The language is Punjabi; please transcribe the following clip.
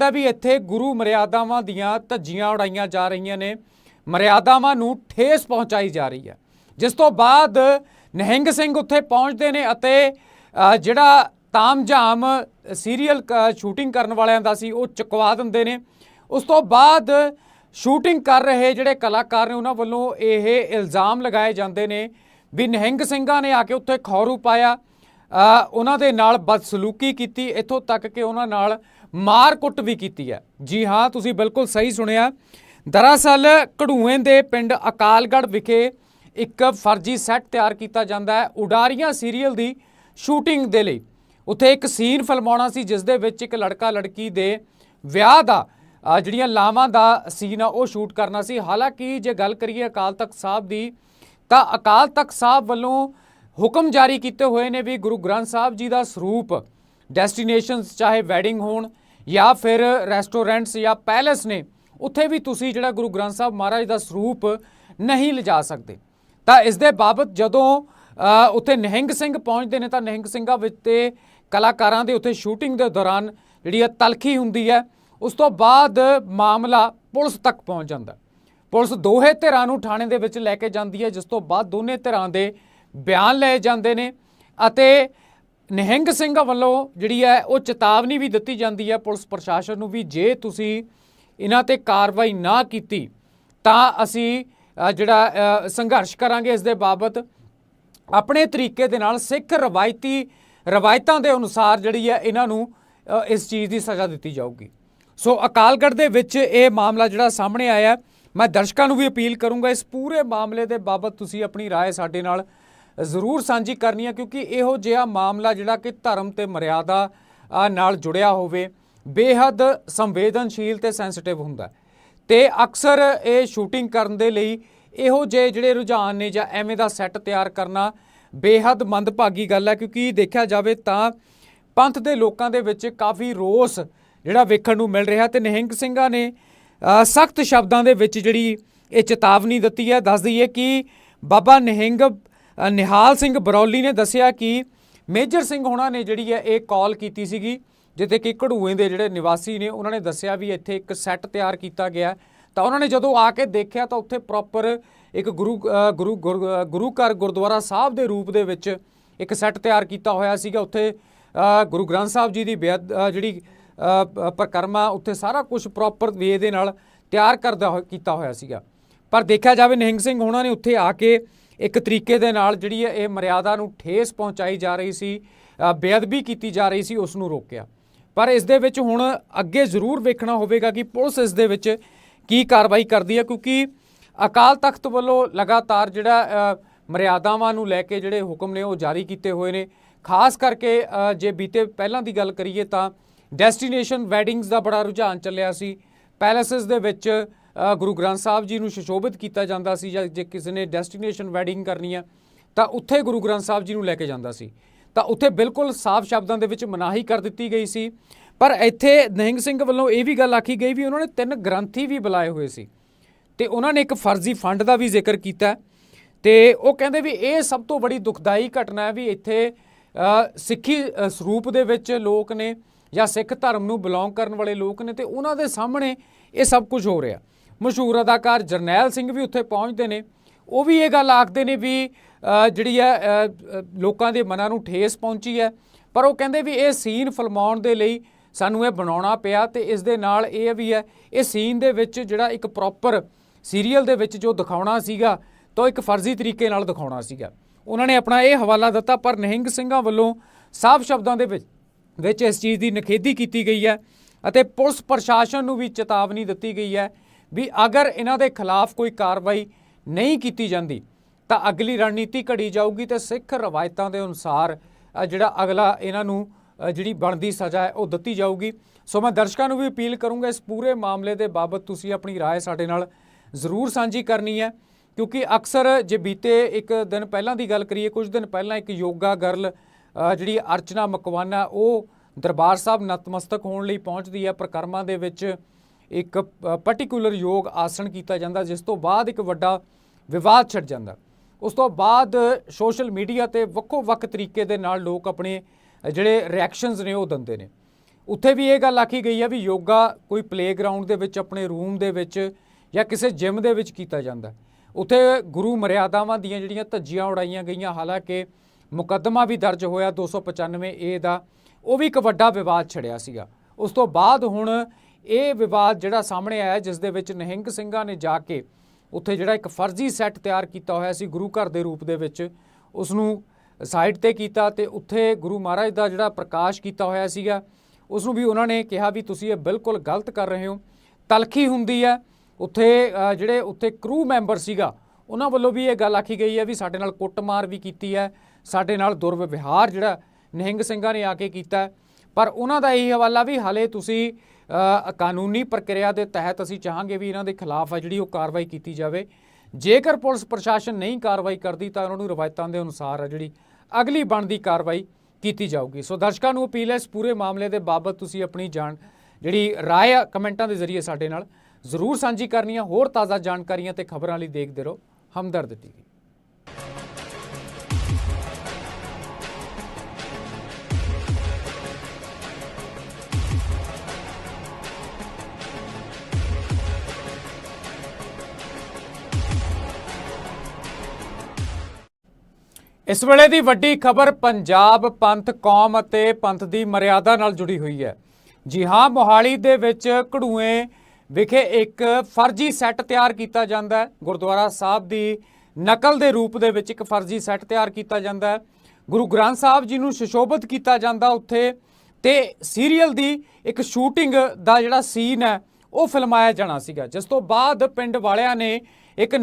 ਤਾਂ ਵੀ ਇੱਥੇ ਗੁਰੂ ਮਰਿਆਦਾਵਾਂ ਦੀਆਂ ਧੱਜੀਆਂ ਉਡਾਈਆਂ ਜਾ ਰਹੀਆਂ ਨੇ। ਮਰਿਆਦਾਵਾਂ ਨੂੰ ਠੇਸ ਪਹੁੰਚਾਈ ਜਾ ਰਹੀ ਹੈ। ਜਿਸ ਤੋਂ ਬਾਅਦ ਨਹਿੰਗ ਸਿੰਘ ਉੱਥੇ ਪਹੁੰਚਦੇ ਨੇ ਅਤੇ ਅ, ਜਿਹੜਾ ਤਾਮਝਾਮ ਸੀਰੀਅਲ ਸ਼ੂਟਿੰਗ ਕਰਨ ਵਾਲਿਆਂ ਦਾ ਸੀ ਉਹ ਚੁਕਵਾ ਦਿੰਦੇ ਨੇ। ਉਸ ਤੋਂ ਬਾਅਦ ਸ਼ੂਟਿੰਗ ਕਰ ਰਹੇ ਜਿਹੜੇ ਕਲਾਕਾਰ ਨੇ ਉਹਨਾਂ ਵੱਲੋਂ ਇਹ ਇਲਜ਼ਾਮ ਲਗਾਏ ਜਾਂਦੇ ਨੇ ਵੀ ਨਿਹੰਗ ਸਿੰਘਾਂ ਨੇ ਆ ਕੇ ਉੱਥੇ ਖੌਰੂ ਪਾਇਆ। ਉਹਨਾਂ ਦੇ ਨਾਲ ਬਦਸਲੂਕੀ ਕੀਤੀ। ਇੱਥੋਂ ਤੱਕ ਕਿ ਉਹਨਾਂ ਨਾਲ ਮਾਰ ਕੁੱਟ ਵੀ ਕੀਤੀ ਹੈ। ਜੀ ਹਾਂ, ਤੁਸੀਂ ਬਿਲਕੁਲ ਸਹੀ ਸੁਣਿਆ। ਦਰਅਸਲ ਕਢੂਏ ਦੇ ਪਿੰਡ ਅਕਾਲਗੜ੍ਹ ਵਿਖੇ ਇੱਕ ਫਰਜ਼ੀ ਸੈੱਟ ਤਿਆਰ ਕੀਤਾ ਜਾਂਦਾ ਹੈ ਉਡਾਰੀਆਂ ਸੀਰੀਅਲ ਦੀ ਸ਼ੂਟਿੰਗ ਦੇ ਲਈ। ਉੱਥੇ ਇੱਕ ਸੀਨ ਫਿਲਮਾਉਣਾ ਸੀ, ਜਿਸ ਦੇ ਵਿੱਚ ਇੱਕ ਲੜਕਾ ਲੜਕੀ ਦੇ ਵਿਆਹ ਦਾ ਜਿਹੜੀਆਂ ਲਾਵਾਂ ਦਾ ਸੀਨ ਆ, ਉਹ ਸ਼ੂਟ ਕਰਨਾ ਸੀ। ਹਾਲਾਂਕਿ ਜੇ ਗੱਲ ਕਰੀਏ ਅਕਾਲ ਤਖਤ ਸਾਹਿਬ ਦੀ, ਤਾਂ ਅਕਾਲ ਤਖਤ ਸਾਹਿਬ ਵੱਲੋਂ ਹੁਕਮ ਜਾਰੀ ਕੀਤੇ ਹੋਏ ਨੇ ਵੀ ਗੁਰੂ ਗ੍ਰੰਥ ਸਾਹਿਬ ਜੀ ਦਾ ਸਰੂਪ, ਡੈਸਟੀਨੇਸ਼ਨਸ ਚਾਹੇ ਵੈਡਿੰਗ ਹੋਣ ਜਾਂ ਫਿਰ ਰੈਸਟੋਰੈਂਟਸ ਜਾਂ ਪੈਲੇਸ ਨੇ, ਉੱਥੇ ਵੀ ਤੁਸੀਂ ਜਿਹੜਾ ਗੁਰੂ ਗ੍ਰੰਥ ਸਾਹਿਬ ਮਹਾਰਾਜ ਦਾ ਸਰੂਪ ਨਹੀਂ ਲਿਜਾ ਸਕਦੇ। ਤਾਂ ਇਸ ਦੇ ਬਾਬਤ ਜਦੋਂ ਉੱਥੇ ਨਿਹੰਗ ਸਿੰਘ ਪਹੁੰਚਦੇ ਨੇ, ਤਾਂ ਨਿਹੰਗ ਸਿੰਘਾਂ ਵਿੱਚ ਤੇ ਕਲਾਕਾਰਾਂ ਦੇ ਉੱਥੇ ਸ਼ੂਟਿੰਗ ਦੇ ਦੌਰਾਨ ਜਿਹੜੀ ਹੈ ਤਲਖੀ ਹੁੰਦੀ ਹੈ, ਉਸ ਤੋਂ ਬਾਅਦ ਮਾਮਲਾ ਪੁਲਿਸ ਤੱਕ ਪਹੁੰਚ ਜਾਂਦਾ। ਪੁਲਿਸ ਦੋਹੇ ਧਿਰਾਂ ਨੂੰ ਥਾਣੇ ਦੇ ਵਿੱਚ ਲੈ ਕੇ ਜਾਂਦੀ ਹੈ, ਜਿਸ ਤੋਂ ਬਾਅਦ ਦੋਨੇ ਧਿਰਾਂ ਦੇ ਬਿਆਨ ਲਏ ਜਾਂਦੇ ਨੇ ਅਤੇ ਨਿਹੰਗ ਸਿੰਘ ਵੱਲੋਂ ਜਿਹੜੀ ਹੈ ਉਹ ਚੇਤਾਵਨੀ ਵੀ ਦਿੱਤੀ ਜਾਂਦੀ ਹੈ ਪੁਲਿਸ ਪ੍ਰਸ਼ਾਸਨ ਨੂੰ ਵੀ ਜੇ ਤੁਸੀਂ ਇਹਨਾਂ ਤੇ ਕਾਰਵਾਈ ਨਾ ਕੀਤੀ ਤਾਂ ਅਸੀਂ ਅ, ਜਿਹੜਾ ਅ, ਸੰਘਰਸ਼ ਕਰਾਂਗੇ ਇਸ ਦੇ ਬਾਬਤ ਆਪਣੇ ਤਰੀਕੇ ਦੇ ਨਾਲ ਸਿੱਖ ਰਵਾਇਤੀ ਰਵਾਇਤਾਂ ਦੇ ਅਨੁਸਾਰ ਜਿਹੜੀ ਹੈ ਇਹਨਾਂ ਨੂੰ ਅ, ਇਸ ਚੀਜ਼ ਦੀ ਸਜ਼ਾ ਦਿੱਤੀ ਜਾਊਗੀ ਸੋ ਅਕਾਲਗੜ੍ਹ ਦੇ ਵਿੱਚ ਇਹ ਮਾਮਲਾ ਜਿਹੜਾ ਸਾਹਮਣੇ ਆਇਆ ਮੈਂ ਦਰਸ਼ਕਾਂ ਨੂੰ ਵੀ ਅਪੀਲ ਕਰੂੰਗਾ ਇਸ ਪੂਰੇ ਮਾਮਲੇ ਦੇ ਬਾਬਤ ਤੁਸੀਂ ਆਪਣੀ رائے ਸਾਡੇ ਨਾਲ ਜ਼ਰੂਰ ਸਾਂਝੀ ਕਰਨੀ ਹੈ ਕਿਉਂਕਿ ਇਹੋ ਜਿਹਾ ਮਾਮਲਾ ਜਿਹੜਾ ਕਿ ਧਰਮ ਤੇ ਮਰਿਆਦਾ ਨਾਲ ਜੁੜਿਆ ਹੋਵੇ, ਬੇਹੱਦ ਸੰਵੇਦਨਸ਼ੀਲ ਤੇ ਸੈਂਸਿਟਿਵ ਹੁੰਦਾ ਹੈ। ਤੇ ਅਕਸਰ ਇਹ ਸ਼ੂਟਿੰਗ ਕਰਨ ਦੇ ਲਈ ਇਹੋ ਜਿਹੇ ਜਿਹੜੇ ਰੁਝਾਨ ਨੇ ਜਾਂ ਐਵੇਂ ਦਾ ਸੈੱਟ ਤਿਆਰ ਕਰਨਾ ਬੇਹੱਦ ਮੰਦਭਾਗੀ ਗੱਲ ਹੈ, ਕਿਉਂਕਿ ਦੇਖਿਆ ਜਾਵੇ ਤਾਂ ਪੰਥ ਦੇ ਲੋਕਾਂ ਦੇ ਵਿੱਚ ਕਾਫੀ ਰੋਸ ਜਿਹੜਾ ਵੇਖਣ ਨੂੰ ਮਿਲ ਰਿਹਾ ਤੇ ਨਿਹੰਗ ਸਿੰਘਾਂ ਨੇ ਸਖਤ ਸ਼ਬਦਾਂ ਦੇ ਵਿੱਚ ਜਿਹੜੀ ਇਹ ਚੇਤਾਵਨੀ ਦਿੱਤੀ ਹੈ। ਦੱਸ ਦਈਏ ਕਿ ਬਾਬਾ ਨਿਹੰਗ ਨਿਹਾਲ ਸਿੰਘ ਬਰੌਲੀ ਨੇ ਦੱਸਿਆ ਕਿ ਮੇਜਰ ਸਿੰਘ ਹੋਣਾ ਨੇ ਜਿਹੜੀ ਹੈ ਇਹ ਕਾਲ ਕੀਤੀ ਸੀਗੀ ਜਿੱਥੇ ਕਿ ਘੜੂਏ ਦੇ ਜਿਹੜੇ ਨਿਵਾਸੀ ਨੇ ਉਹਨਾਂ ਨੇ ਦੱਸਿਆ ਵੀ ਇੱਥੇ ਇੱਕ ਸੈੱਟ ਤਿਆਰ ਕੀਤਾ ਗਿਆ ਤਾਂ ਉਹਨਾਂ ਨੇ ਜਦੋਂ ਆ ਕੇ ਦੇਖਿਆ ਤਾਂ ਉੱਥੇ ਪ੍ਰੋਪਰ ਇੱਕ ਗੁਰੂ ਗੁਰੂ ਗੁਰ- ਗੁਰੂ ਘਰ ਗੁਰਦੁਆਰਾ ਸਾਹਿਬ ਦੇ ਰੂਪ ਦੇ ਵਿੱਚ ਇੱਕ ਸੈੱਟ ਤਿਆਰ ਕੀਤਾ ਹੋਇਆ ਸੀਗਾ। ਉੱਥੇ ਗੁਰੂ ਗ੍ਰੰਥ ਸਾਹਿਬ ਜੀ ਦੀ ਬੇਅਦ ਜਿਹੜੀ ਅ, ਪਰਿਕਰਮਾ ਉੱਥੇ ਸਾਰਾ ਕੁਝ ਪ੍ਰੋਪਰ ਵੇ ਦੇ ਨਾਲ ਤਿਆਰ ਕਰਦਾ ਹੋਇਆ- ਕੀਤਾ ਹੋਇਆ ਸੀਗਾ। ਪਰ ਦੇਖਿਆ ਜਾਵੇ ਨਿਹੰਗ ਸਿੰਘ ਉਹਨਾਂ ਨੇ ਉੱਥੇ ਆ ਕੇ ਇੱਕ ਤਰੀਕੇ ਦੇ ਨਾਲ ਜਿਹੜੀ ਹੈ ਇਹ ਮਰਿਆਦਾ ਨੂੰ ਠੇਸ ਪਹੁੰਚਾਈ ਜਾ ਰਹੀ ਸੀ ਬੇਅਦਬੀ ਕੀਤੀ ਜਾ ਰਹੀ ਸੀ, ਉਸ ਨੂੰ ਰੋਕਿਆ। ਪਰ ਇਸ ਦੇ ਵਿੱਚ ਹੁਣ ਅੱਗੇ ਜ਼ਰੂਰ ਵੇਖਣਾ ਹੋਵੇਗਾ ਕਿ ਪੁਲਿਸ ਇਸ ਦੇ ਵਿੱਚ ਕੀ ਕਾਰਵਾਈ ਕਰਦੀ ਹੈ, ਕਿਉਂਕਿ ਅਕਾਲ ਤਖਤ ਵੱਲੋਂ ਲਗਾਤਾਰ ਜਿਹੜਾ ਮਰਿਆਦਾਵਾਂ ਨੂੰ ਲੈ ਕੇ ਜਿਹੜੇ ਹੁਕਮ ਨੇ ਉਹ ਜਾਰੀ ਕੀਤੇ ਹੋਏ ਨੇ। ਖਾਸ ਕਰਕੇ ਜੇ ਬੀਤੇ ਪਹਿਲਾਂ ਦੀ ਗੱਲ ਕਰੀਏ ਤਾਂ ਡੈਸਟੀਨੇਸ਼ਨ ਵੈਡਿੰਗਸ ਦਾ ਬੜਾ ਰੁਝਾਨ ਚੱਲਿਆ ਸੀ। ਪੈਲੇਸਸ ਦੇ ਵਿੱਚ ਗੁਰੂ ਗ੍ਰੰਥ ਸਾਹਿਬ ਜੀ ਨੂੰ ਸੁਸ਼ੋਭਿਤ ਕੀਤਾ ਜਾਂਦਾ ਸੀ ਜਾਂ ਜੇ ਕਿਸੇ ਨੇ ਡੈਸਟੀਨੇਸ਼ਨ ਵੈਡਿੰਗ ਕਰਨੀ ਆ, ਤਾਂ ਉੱਥੇ ਗੁਰੂ ਗ੍ਰੰਥ ਸਾਹਿਬ ਜੀ ਨੂੰ ਲੈ ਕੇ ਜਾਂਦਾ ਸੀ। ਤਾਂ ਉੱਥੇ ਬਿਲਕੁਲ ਸਾਫ਼ ਸ਼ਬਦਾਂ ਦੇ ਵਿੱਚ ਮਨਾਹੀ ਕਰ ਦਿੱਤੀ ਗਈ ਸੀ। ਪਰ ਇੱਥੇ ਨਿਹੰਗ ਸਿੰਘ ਵੱਲੋਂ ਇਹ ਵੀ ਗੱਲ ਆਖੀ ਗਈ ਵੀ ਉਹਨਾਂ ਨੇ ਤਿੰਨ ਗ੍ਰੰਥੀ ਵੀ ਬੁਲਾਏ ਹੋਏ ਸੀ। ਤੇ ਉਹਨਾਂ ਨੇ ਇੱਕ ਫਰਜ਼ੀ ਫੰਡ ਦਾ ਵੀ ਜ਼ਿਕਰ ਕੀਤਾ ਤੇ ਉਹ ਕਹਿੰਦੇ ਵੀ ਇਹ ਸਭ ਤੋਂ ਬੜੀ ਦੁਖਦਾਈ ਘਟਨਾ ਹੈ ਵੀ ਇੱਥੇ ਸਿੱਖੀ ਸਰੂਪ ਦੇ ਵਿੱਚ ਲੋਕ ਨੇ ਜਾਂ ਸਿੱਖ ਧਰਮ ਨੂੰ ਬਿਲੋਂਗ ਕਰਨ ਵਾਲੇ ਲੋਕ ਨੇ ਤੇ ਉਹਨਾਂ ਦੇ ਸਾਹਮਣੇ ਇਹ ਸਭ ਕੁਝ ਹੋ ਰਿਹਾ। ਮਸ਼ਹੂਰ ਅਦਾਕਾਰ ਜਰਨੈਲ ਸਿੰਘ ਵੀ ਉੱਥੇ ਪਹੁੰਚਦੇ ਨੇ। ਉਹ ਵੀ ਇਹ ਗੱਲ ਆਖਦੇ ਨੇ ਵੀ ਜਿਹੜੀ ਹੈ ਲੋਕਾਂ ਦੇ ਮਨਾਂ ਨੂੰ ਠੇਸ ਪਹੁੰਚੀ ਹੈ। ਪਰ ਉਹ ਕਹਿੰਦੇ ਵੀ ਇਹ ਸੀਨ ਫਿਲਮਾਉਣ ਦੇ ਲਈ ਸਾਨੂੰ ਇਹ ਬਣਾਉਣਾ ਪਿਆ ਤੇ ਇਸ ਦੇ ਨਾਲ ਇਹ ਵੀ ਹੈ, ਇਹ ਸੀਨ ਦੇ ਵਿੱਚ ਜਿਹੜਾ ਇੱਕ ਪ੍ਰੋਪਰ ਸੀਰੀਅਲ ਦੇ ਵਿੱਚ ਜੋ ਦਿਖਾਉਣਾ ਸੀਗਾ, ਤਾਂ ਉਹ ਇੱਕ ਫਰਜ਼ੀ ਤਰੀਕੇ ਨਾਲ ਦਿਖਾਉਣਾ ਸੀਗਾ। ਉਹਨਾਂ ਨੇ ਆਪਣਾ ਇਹ ਹਵਾਲਾ ਦਿੱਤਾ, ਪਰ ਨਿਹੰਗ ਸਿੰਘਾਂ ਵੱਲੋਂ ਸਾਫ਼ ਸ਼ਬਦਾਂ ਦੇ ਵਿੱਚ ਵਿੱਚ ਇਸ ਚੀਜ਼ ਦੀ ਨਖੇਦੀ ਕੀਤੀ ਗਈ ਹੈ ਅਤੇ ਪੁਲਿਸ ਪ੍ਰਸ਼ਾਸਨ ਨੂੰ ਵੀ ਚੇਤਾਵਨੀ ਦਿੱਤੀ ਗਈ ਹੈ ਵੀ ਅਗਰ ਇਹਨਾਂ ਦੇ ਖਿਲਾਫ ਕੋਈ ਕਾਰਵਾਈ ਨਹੀਂ ਕੀਤੀ ਜਾਂਦੀ ਤਾਂ ਅਗਲੀ ਰਣਨੀਤੀ ਘੜੀ ਜਾਊਗੀ ਤੇ ਸਿੱਖ ਰਵਾਇਤਾਂ ਦੇ ਅਨੁਸਾਰ ਅ, ਜਿਹੜਾ ਅਗਲਾ ਇਹਨਾਂ ਨੂੰ ਅ, ਜਿਹੜੀ ਬਣਦੀ ਸਜ਼ਾ ਹੈ ਉਹ ਦਿੱਤੀ ਜਾਊਗੀ ਸੋ ਮੈਂ ਦਰਸ਼ਕਾਂ ਨੂੰ ਵੀ ਅਪੀਲ ਕਰੂੰਗਾ ਇਸ ਪੂਰੇ ਮਾਮਲੇ ਦੇ ਬਾਬਤ ਤੁਸੀਂ ਆਪਣੀ رائے ਸਾਡੇ ਨਾਲ ਜ਼ਰੂਰ ਸਾਂਝੀ ਕਰਨੀ ਹੈ ਕਿਉਂਕਿ ਅਕਸਰ ਜੇ ਬੀਤੇ ਇੱਕ ਦਿਨ ਪਹਿਲਾਂ ਦੀ ਗੱਲ ਕਰੀਏ ਕੁਝ ਦਿਨ ਪਹਿਲਾਂ ਇੱਕ ਯੋਗਾ ਗਰਲ ਅ, ਜਿਹੜੀ ਅਰਚਨਾ ਮਕਵਾਨਾ ਉਹ ਦਰਬਾਰ ਸਾਹਿਬ ਨਤਮਸਤਕ ਹੋਣ ਲਈ ਪਹੁੰਚਦੀ ਹੈ ਪ੍ਰਕਰਮਾਂ ਦੇ ਵਿੱਚ ਇੱਕ ਪਾਰਟਿਕੂਲਰ ਯੋਗ ਆਸਣ ਕੀਤਾ ਜਾਂਦਾ, ਜਿਸ ਤੋਂ ਬਾਅਦ ਇੱਕ ਵੱਡਾ ਵਿਵਾਦ ਛਿੜ ਜਾਂਦਾ। ਉਸ ਤੋਂ ਬਾਅਦ ਸੋਸ਼ਲ ਮੀਡੀਆ ਤੇ ਵੱਖੋ ਵੱਖ ਤਰੀਕੇ ਦੇ ਨਾਲ ਲੋਕ ਆਪਣੇ ਜਿਹੜੇ ਰਿਐਕਸ਼ਨਸ ਨੇ ਉਹ ਦਿੰਦੇ ਨੇ। ਉੱਥੇ ਵੀ ਇਹ ਗੱਲ ਆਖੀ ਗਈ ਹੈ ਵੀ ਯੋਗਾ ਕੋਈ ਪਲੇਗਰਾਉਂਡ ਦੇ ਵਿੱਚ, ਆਪਣੇ ਰੂਮ ਦੇ ਵਿੱਚ ਜਾਂ ਕਿਸੇ ਜਿਮ ਦੇ ਵਿੱਚ ਕੀਤਾ ਜਾਂਦਾ। ਉੱਥੇ ਗੁਰੂ ਮਰਿਆਦਾਵਾਂ ਦੀਆਂ ਜਿਹੜੀਆਂ ਧੱਜੀਆਂ ਉਡਾਈਆਂ ਗਈਆਂ, ਹਾਲਾਂਕਿ ਮੁਕੱਦਮਾ ਵੀ ਦਰਜ ਹੋਇਆ 295 ਏ ਦਾ, ਉਹ ਵੀ ਇੱਕ ਵੱਡਾ ਵਿਵਾਦ ਛੜਿਆ ਸੀਗਾ। ਉਸ ਤੋਂ ਬਾਅਦ ਹੁਣ ਇਹ ਵਿਵਾਦ ਜਿਹੜਾ ਸਾਹਮਣੇ ਆਇਆ, ਜਿਸ ਦੇ ਵਿੱਚ ਨਿਹੰਗ ਸਿੰਘਾਂ ਨੇ ਜਾ ਕੇ ਉੱਥੇ ਜਿਹੜਾ ਇੱਕ ਫਰਜ਼ੀ ਸੈੱਟ ਤਿਆਰ ਕੀਤਾ ਹੋਇਆ ਸੀ ਗੁਰੂ ਘਰ ਦੇ ਰੂਪ ਦੇ ਵਿੱਚ ਉਸ ਨੂੰ ਸਾਈਡ ਤੇ ਕੀਤਾ ਤੇ ਉੱਥੇ ਗੁਰੂ ਮਹਾਰਾਜ ਦਾ ਜਿਹੜਾ ਪ੍ਰਕਾਸ਼ ਕੀਤਾ ਹੋਇਆ ਸੀਗਾ ਉਸ ਨੂੰ ਵੀ ਉਹਨਾਂ ਨੇ ਕਿਹਾ ਵੀ ਤੁਸੀਂ ਇਹ ਬਿਲਕੁਲ ਗਲਤ ਕਰ ਰਹੇ ਹੋ, ਤਲਖੀ ਹੁੰਦੀ ਹੈ, ਉੱਥੇ ਜਿਹੜੇ ਉੱਥੇ ਕਰੂ ਮੈਂਬਰ ਸੀਗਾ, ਉਹਨਾਂ ਵੱਲੋਂ ਵੀ ਇਹ ਗੱਲ ਆਖੀ ਗਈ ਹੈ ਵੀ ਸਾਡੇ ਨਾਲ ਕੁੱਟਮਾਰ ਵੀ ਕੀਤੀ ਹੈ, ਸਾਡੇ ਨਾਲ ਦੁਰਵਿਵਹਾਰ ਜਿਹੜਾ ਨਿਹੰਗ ਸਿੰਘਾਂ ਨੇ ਆ ਕੇ ਕੀਤਾ ਪਰ ਉਹਨਾਂ ਦਾ ਇਹ ਹਵਾਲਾ ਵੀ ਹਾਲੇ ਤੁਸੀਂ ਕਾਨੂੰਨੀ ਪ੍ਰਕਿਰਿਆ ਦੇ ਤਹਿਤ ਅਸੀਂ ਚਾਹਾਂਗੇ ਵੀ ਇਹਨਾਂ ਦੇ ਖਿਲਾਫ ਆ ਜਿਹੜੀ ਉਹ ਕਾਰਵਾਈ ਕੀਤੀ ਜਾਵੇ। ਜੇਕਰ ਪੁਲਿਸ ਪ੍ਰਸ਼ਾਸਨ ਨਹੀਂ ਕਾਰਵਾਈ ਕਰਦੀ, ਤਾਂ ਉਹਨਾਂ ਨੂੰ ਰਵਾਇਤਾਂ ਦੇ ਅਨੁਸਾਰ ਆ ਜਿਹੜੀ ਅਗਲੀ ਬਣਦੀ ਕਾਰਵਾਈ ਕੀਤੀ ਜਾਊਗੀ। ਸੋ ਦਰਸ਼ਕਾਂ ਨੂੰ ਅਪੀਲ ਹੈ, ਇਸ ਪੂਰੇ ਮਾਮਲੇ ਦੇ ਬਾਬਤ ਤੁਸੀਂ ਆਪਣੀ ਜਾਣ, ਜਿਹੜੀ ਰਾਏ ਆ, ਕਮੈਂਟਾਂ ਦੇ ਜ਼ਰੀਏ ਸਾਡੇ ਨਾਲ ਜ਼ਰੂਰ ਸਾਂਝੀ ਕਰਨੀ ਆ ਹੋਰ ਤਾਜ਼ਾ ਜਾਣਕਾਰੀਆਂ ਤੇ ਖਬਰਾਂ ਲਈ ਦੇਖਦੇ ਰਹੋ। ਹਮਦਰਦ ਟੀਵੀ। ਇਸ ਵੇਲੇ ਦੀ ਵੱਡੀ ਖਬਰ ਪੰਜਾਬ ਪੰਥ, ਕੌਮ ਅਤੇ ਪੰਥ ਦੀ ਮਰਿਆਦਾ ਨਾਲ ਜੁੜੀ ਹੋਈ ਹੈ। ਜੀ ਹਾਂ, ਮੋਹਾਲੀ ਦੇ ਵਿੱਚ ਘੜੂਏ ਵਿਖੇ ਇੱਕ ਫਰਜ਼ੀ ਸੈੱਟ ਤਿਆਰ ਕੀਤਾ ਜਾਂਦਾ ਹੈ। ਗੁਰਦੁਆਰਾ ਸਾਹਿਬ ਦੀ ਨਕਲ ਦੇ ਰੂਪ ਦੇ ਵਿੱਚ ਇੱਕ ਫਰਜ਼ੀ ਸੈੱਟ ਤਿਆਰ ਕੀਤਾ ਜਾਂਦਾ ਹੈ। ਗੁਰੂ ਗ੍ਰੰਥ ਸਾਹਿਬ ਜੀ ਨੂੰ ਸੁਸ਼ੋਭਿਤ ਕੀਤਾ ਜਾਂਦਾ ਉੱਥੇ ਤੇ ਸੀਰੀਅਲ ਦੀ ਇੱਕ ਸ਼ੂਟਿੰਗ ਦਾ ਜਿਹੜਾ ਸੀਨ ਹੈ, ਉਹ ਫਿਲਮਾਇਆ ਜਾਣਾ ਸੀਗਾ। ਜਿਸ ਤੋਂ ਬਾਅਦ ਪਿੰਡ ਵਾਲਿਆਂ ਨੇ ਇੱਕ